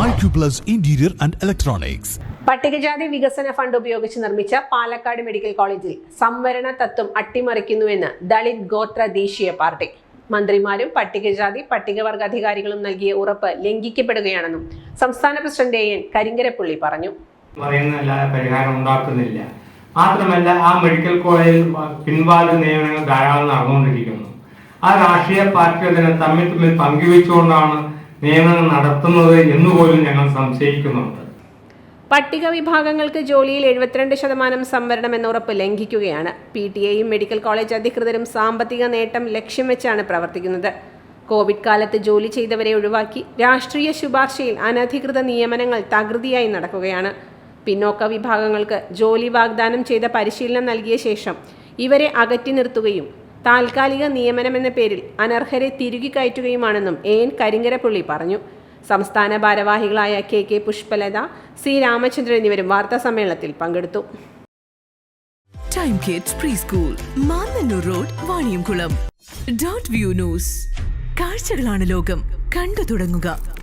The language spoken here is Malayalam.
Interior and Electronics. പട്ടികജാതി വികസന ഫണ്ട് ഉപയോഗിച്ച് നിർമ്മിച്ച പാലക്കാട് മെഡിക്കൽ കോളേജിൽ സംവരണ തത്വം അട്ടിമറിക്കുന്നുവെന്ന് ദളിത് ഗോത്ര ദേശീയ പാർട്ടി. മന്ത്രിമാരും പട്ടികജാതി പട്ടികവർഗ അധികാരികളും നൽകിയ ഉറപ്പ് ലംഘിക്കപ്പെടുകയാണെന്നും സംസ്ഥാന പ്രസിഡന്റ് എ എൻ കരിങ്കരപ്പുള്ളി പറഞ്ഞു. പറയുന്നതല്ലാതെ പരിഹാരം ഉണ്ടാക്കുന്നില്ല. മാത്രമല്ല ആ മെഡിക്കൽ കോളേജിൽ പിൻവാതിൽ നിയമനങ്ങൾ ധാരാളം നടന്നുകൊണ്ടിരിക്കുന്നു. ആ രാഷ്ട്രീയ പാർട്ടികൾ തന്നെ തമ്മിൽ തമ്മിൽ പങ്കുവെച്ചുകൊണ്ടാണ് നിയമനം നടത്തുന്നത് എന്നുപോലും ഞങ്ങൾ സംശയിക്കുന്നുണ്ട്. പട്ടിക വിഭാഗങ്ങൾക്ക് ജോലിയിൽ എഴുപത്തിരണ്ട് ശതമാനം സംവരണം എന്ന ഉറപ്പ് ലംഘിക്കുകയാണ്. പി ടി എയും മെഡിക്കൽ കോളേജ് അധികൃതരും സാമ്പത്തിക നേട്ടം ലക്ഷ്യം വെച്ചാണ് പ്രവർത്തിക്കുന്നത്. കോവിഡ് കാലത്ത് ജോലി ചെയ്തവരെ ഒഴിവാക്കി രാഷ്ട്രീയ ശുപാർശയിൽ അനധികൃത നിയമനങ്ങൾ തകൃതിയായി നടക്കുകയാണ്. പിന്നോക്ക വിഭാഗങ്ങൾക്ക് ജോലി വാഗ്ദാനം ചെയ്ത പരിശീലനം നൽകിയ ശേഷം ഇവരെ അകറ്റി നിർത്തുകയും താൽക്കാലിക നിയമനമെന്ന പേരിൽ അനർഹരെ തിരുകി കയറ്റുകയുമാണെന്നും എ എൻ കരിങ്കരപ്പള്ളി പറഞ്ഞു. സംസ്ഥാന ഭാരവാഹികളായ K K Pushpalatha C Ramachandran എന്നിവരും വാർത്താ സമ്മേളനത്തിൽ പങ്കെടുത്തു. Time kids preschool road view news കാഴ്ചകളാണ് ലോകം. കണ്ടു തുടങ്ങുക.